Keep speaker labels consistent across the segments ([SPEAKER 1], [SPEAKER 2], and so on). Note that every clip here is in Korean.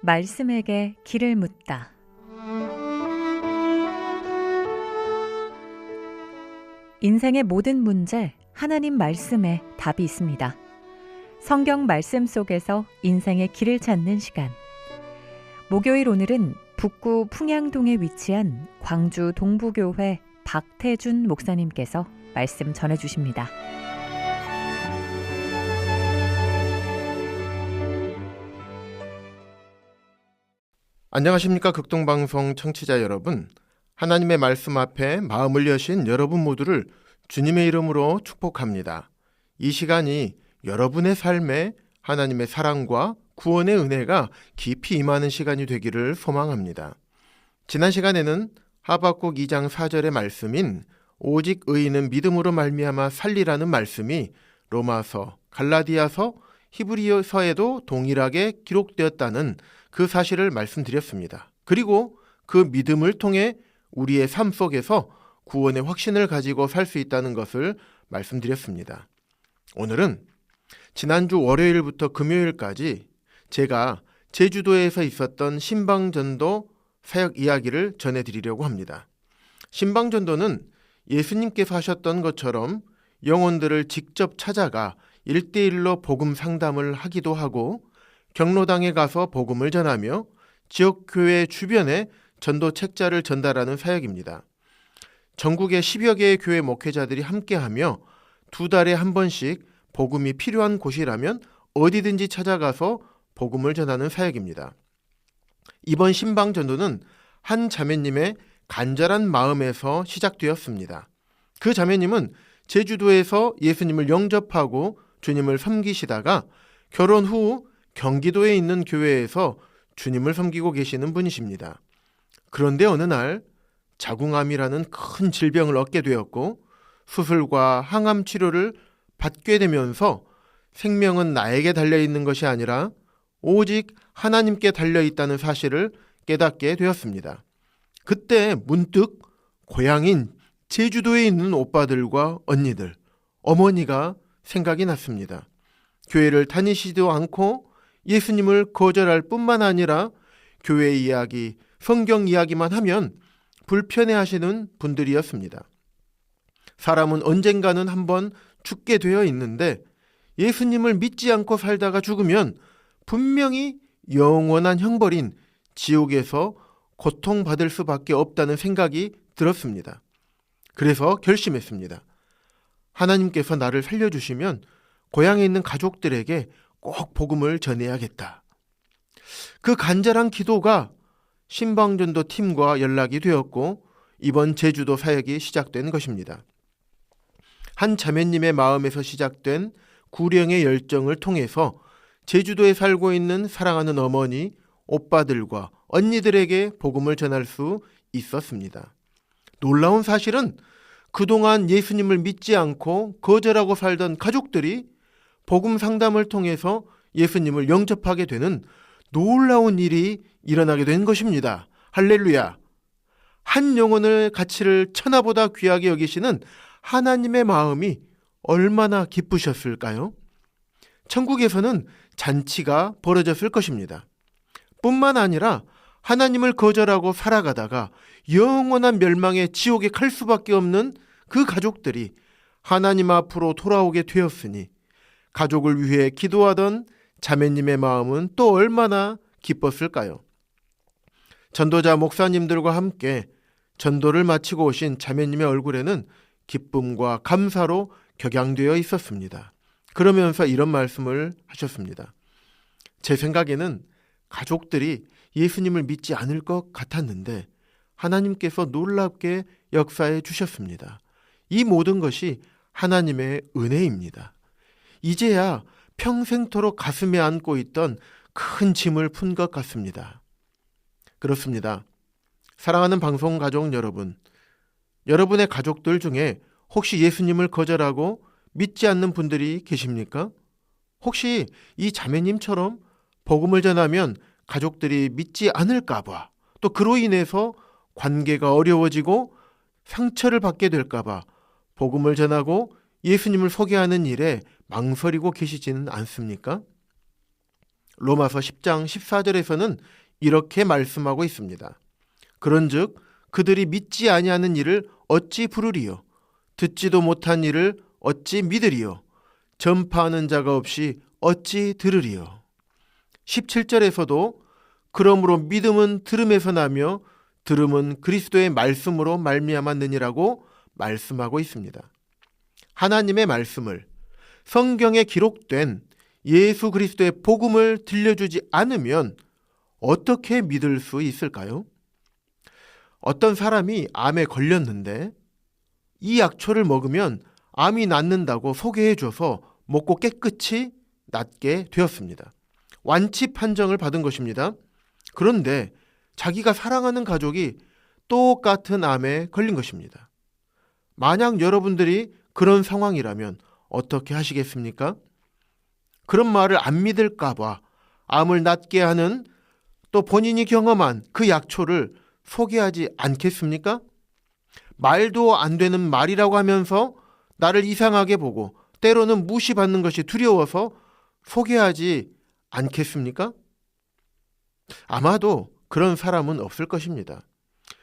[SPEAKER 1] 말씀에게 길을 묻다. 인생의 모든 문제, 하나님 말씀에 답이 있습니다. 성경 말씀 속에서 인생의 길을 찾는 시간. 목요일 오늘은 북구 풍양동에 위치한 광주 동부교회 박태준 목사님께서 말씀 전해 주십니다.
[SPEAKER 2] 안녕하십니까 극동방송 청취자 여러분 하나님의 말씀 앞에 마음을 여신 여러분 모두를 주님의 이름으로 축복합니다. 이 시간이 여러분의 삶에 하나님의 사랑과 구원의 은혜가 깊이 임하는 시간이 되기를 소망합니다. 지난 시간에는 하박국 2장 4절의 말씀인 오직 의인은 믿음으로 말미암아 살리라는 말씀이 로마서, 갈라디아서, 히브리서에도 동일하게 기록되었다는 그 사실을 말씀드렸습니다. 그리고 그 믿음을 통해 우리의 삶 속에서 구원의 확신을 가지고 살 수 있다는 것을 말씀드렸습니다. 오늘은 지난주 월요일부터 금요일까지 제가 제주도에서 있었던 신방전도 사역 이야기를 전해드리려고 합니다. 신방전도는 예수님께서 하셨던 것처럼 영혼들을 직접 찾아가 일대일로 복음 상담을 하기도 하고 경로당에 가서 복음을 전하며 지역교회 주변에 전도 책자를 전달하는 사역입니다. 전국의 10여 개의 교회 목회자들이 함께하며 두 달에 한 번씩 복음이 필요한 곳이라면 어디든지 찾아가서 복음을 전하는 사역입니다. 이번 신방 전도는 한 자매님의 간절한 마음에서 시작되었습니다. 그 자매님은 제주도에서 예수님을 영접하고 주님을 섬기시다가 결혼 후 경기도에 있는 교회에서 주님을 섬기고 계시는 분이십니다. 그런데 어느 날 자궁암이라는 큰 질병을 얻게 되었고 수술과 항암 치료를 받게 되면서 생명은 나에게 달려 있는 것이 아니라 오직 하나님께 달려 있다는 사실을 깨닫게 되었습니다. 그때 문득 고향인 제주도에 있는 오빠들과 언니들, 어머니가 생각이 났습니다. 교회를 다니시지도 않고 예수님을 거절할 뿐만 아니라 교회 이야기, 성경 이야기만 하면 불편해 하시는 분들이었습니다. 사람은 언젠가는 한번 죽게 되어 있는데 예수님을 믿지 않고 살다가 죽으면 분명히 영원한 형벌인 지옥에서 고통받을 수밖에 없다는 생각이 들었습니다. 그래서 결심했습니다. 하나님께서 나를 살려주시면 고향에 있는 가족들에게 꼭 복음을 전해야겠다. 그 간절한 기도가 신방전도 팀과 연락이 되었고 이번 제주도 사역이 시작된 것입니다. 한 자매님의 마음에서 시작된 구령의 열정을 통해서 제주도에 살고 있는 사랑하는 어머니, 오빠들과 언니들에게 복음을 전할 수 있었습니다. 놀라운 사실은 그동안 예수님을 믿지 않고 거절하고 살던 가족들이 복음 상담을 통해서 예수님을 영접하게 되는 놀라운 일이 일어나게 된 것입니다. 할렐루야. 한 영혼의 가치를 천하보다 귀하게 여기시는 하나님의 마음이 얼마나 기쁘셨을까요? 천국에서는 잔치가 벌어졌을 것입니다. 뿐만 아니라 하나님을 거절하고 살아가다가 영원한 멸망의 지옥에 갈 수밖에 없는 그 가족들이 하나님 앞으로 돌아오게 되었으니 가족을 위해 기도하던 자매님의 마음은 또 얼마나 기뻤을까요? 전도자 목사님들과 함께 전도를 마치고 오신 자매님의 얼굴에는 기쁨과 감사로 격양되어 있었습니다. 그러면서 이런 말씀을 하셨습니다. 제 생각에는 가족들이 예수님을 믿지 않을 것 같았는데 하나님께서 놀랍게 역사해 주셨습니다. 이 모든 것이 하나님의 은혜입니다. 이제야 평생토록 가슴에 안고 있던 큰 짐을 푼 것 같습니다. 그렇습니다. 사랑하는 방송 가족 여러분, 여러분의 가족들 중에 혹시 예수님을 거절하고 믿지 않는 분들이 계십니까? 혹시 이 자매님처럼 복음을 전하면 가족들이 믿지 않을까봐 또 그로 인해서 관계가 어려워지고 상처를 받게 될까봐 복음을 전하고 예수님을 소개하는 일에 망설이고 계시지는 않습니까? 로마서 10장 14절에서는 이렇게 말씀하고 있습니다. 그런즉 그들이 믿지 아니하는 일을 어찌 부르리요 듣지도 못한 일을 어찌 믿으리요 전파하는 자가 없이 어찌 들으리요 17절에서도 그러므로 믿음은 들음에서 나며 들음은 그리스도의 말씀으로 말미암았느니라고 말씀하고 있습니다. 하나님의 말씀을 성경에 기록된 예수 그리스도의 복음을 들려주지 않으면 어떻게 믿을 수 있을까요? 어떤 사람이 암에 걸렸는데 이 약초를 먹으면 암이 낫는다고 소개해 줘서 먹고 깨끗이 낫게 되었습니다. 완치 판정을 받은 것입니다. 그런데 자기가 사랑하는 가족이 똑같은 암에 걸린 것입니다. 만약 여러분들이 그런 상황이라면 어떻게 하시겠습니까? 그런 말을 안 믿을까봐 암을 낫게 하는 또 본인이 경험한 그 약초를 소개하지 않겠습니까? 말도 안 되는 말이라고 하면서 나를 이상하게 보고 때로는 무시받는 것이 두려워서 소개하지 않겠습니까? 아마도 그런 사람은 없을 것입니다.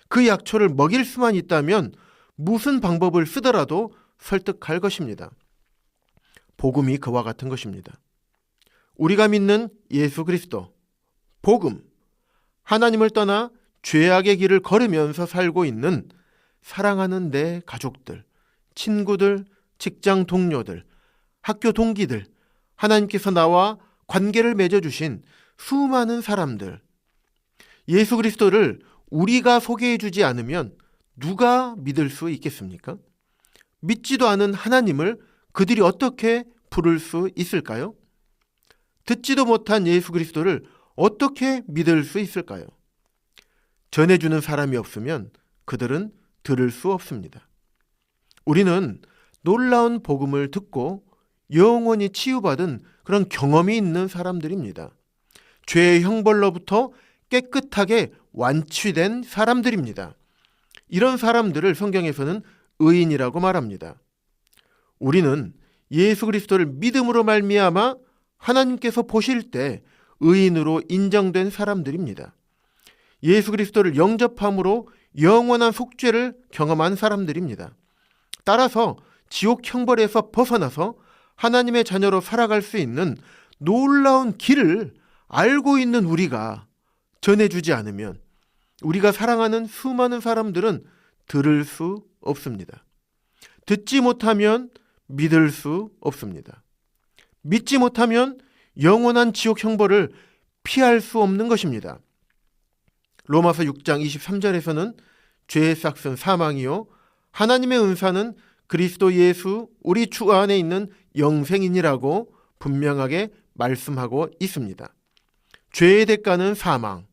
[SPEAKER 2] 그 약초를 먹일 수만 있다면 무슨 방법을 쓰더라도 설득할 것입니다. 복음이 그와 같은 것입니다. 우리가 믿는 예수 그리스도, 복음, 하나님을 떠나 죄악의 길을 걸으면서 살고 있는 사랑하는 내 가족들, 친구들, 직장 동료들, 학교 동기들, 하나님께서 나와 관계를 맺어주신 수많은 사람들, 예수 그리스도를 우리가 소개해 주지 않으면 누가 믿을 수 있겠습니까? 믿지도 않은 하나님을 그들이 어떻게 부를 수 있을까요? 듣지도 못한 예수 그리스도를 어떻게 믿을 수 있을까요? 전해주는 사람이 없으면 그들은 들을 수 없습니다. 우리는 놀라운 복음을 듣고 영원히 치유받은 그런 경험이 있는 사람들입니다. 죄의 형벌로부터 깨끗하게 완치된 사람들입니다. 이런 사람들을 성경에서는 의인이라고 말합니다. 우리는 예수 그리스도를 믿음으로 말미암아 하나님께서 보실 때 의인으로 인정된 사람들입니다. 예수 그리스도를 영접함으로 영원한 속죄를 경험한 사람들입니다. 따라서 지옥 형벌에서 벗어나서 하나님의 자녀로 살아갈 수 있는 놀라운 길을 알고 있는 우리가 전해주지 않으면 우리가 사랑하는 수많은 사람들은 들을 수 없습니다. 듣지 못하면 믿을 수 없습니다. 믿지 못하면 영원한 지옥 형벌을 피할 수 없는 것입니다. 로마서 6장 23절에서는 죄의 싹은 사망이요 하나님의 은사는 그리스도 예수 우리 주 안에 있는 영생이니라고 분명하게 말씀하고 있습니다. 죄의 대가는 사망,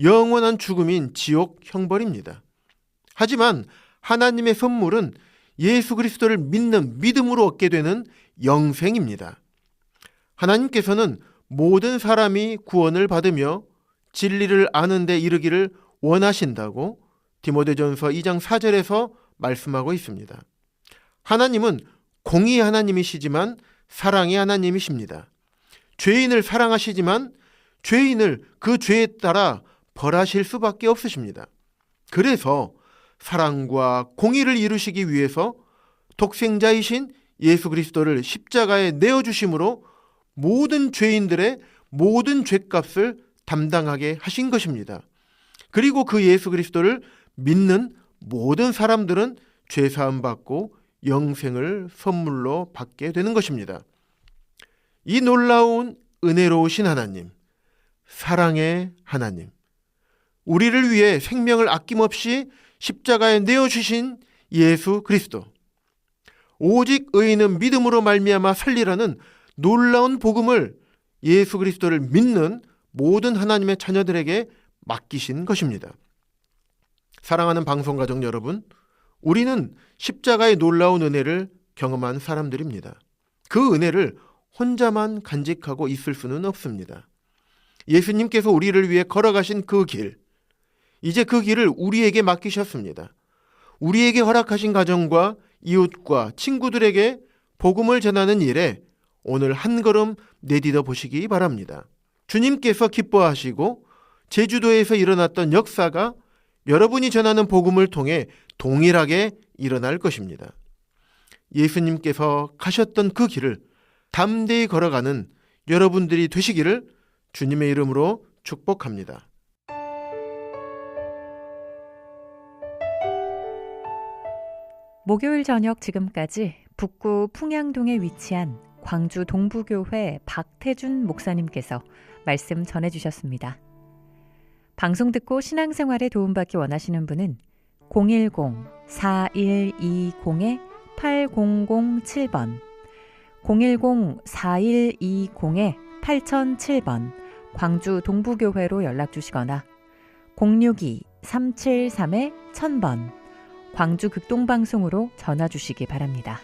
[SPEAKER 2] 영원한 죽음인 지옥 형벌입니다. 하지만 하나님의 선물은 예수 그리스도를 믿는 믿음으로 얻게 되는 영생입니다. 하나님께서는 모든 사람이 구원을 받으며 진리를 아는 데 이르기를 원하신다고 디모데전서 2장 4절에서 말씀하고 있습니다. 하나님은 공의 하나님이시지만 사랑의 하나님이십니다. 죄인을 사랑하시지만 죄인을 그 죄에 따라 벌하실 수밖에 없으십니다. 그래서 사랑과 공의를 이루시기 위해서 독생자이신 예수 그리스도를 십자가에 내어 주심으로 모든 죄인들의 모든 죄값을 담당하게 하신 것입니다. 그리고 그 예수 그리스도를 믿는 모든 사람들은 죄 사함 받고 영생을 선물로 받게 되는 것입니다. 이 놀라운 은혜로우신 하나님, 사랑의 하나님, 우리를 위해 생명을 아낌없이 십자가에 내어 주신 예수 그리스도. 오직 의인은 믿음으로 말미암아 살리라는 놀라운 복음을 예수 그리스도를 믿는 모든 하나님의 자녀들에게 맡기신 것입니다. 사랑하는 방송 가족 여러분, 우리는 십자가의 놀라운 은혜를 경험한 사람들입니다. 그 은혜를 혼자만 간직하고 있을 수는 없습니다. 예수님께서 우리를 위해 걸어가신 그 길, 이제 그 길을 우리에게 맡기셨습니다. 우리에게 허락하신 가정과 이웃과 친구들에게 복음을 전하는 일에 오늘 한 걸음 내디뎌 보시기 바랍니다. 주님께서 기뻐하시고 제주도에서 일어났던 역사가 여러분이 전하는 복음을 통해 동일하게 일어날 것입니다. 예수님께서 가셨던 그 길을 담대히 걸어가는 여러분들이 되시기를 주님의 이름으로 축복합니다.
[SPEAKER 1] 목요일 저녁 지금까지 북구 풍양동에 위치한 광주 동부교회 박태준 목사님께서 말씀 전해주셨습니다. 방송 듣고 신앙생활에 도움받기 원하시는 분은 010-4120-8007번. 010-4120-8007번. 광주 동부교회로 연락 주시거나 062-373-1000번. 광주 극동방송으로 전화 주시기 바랍니다.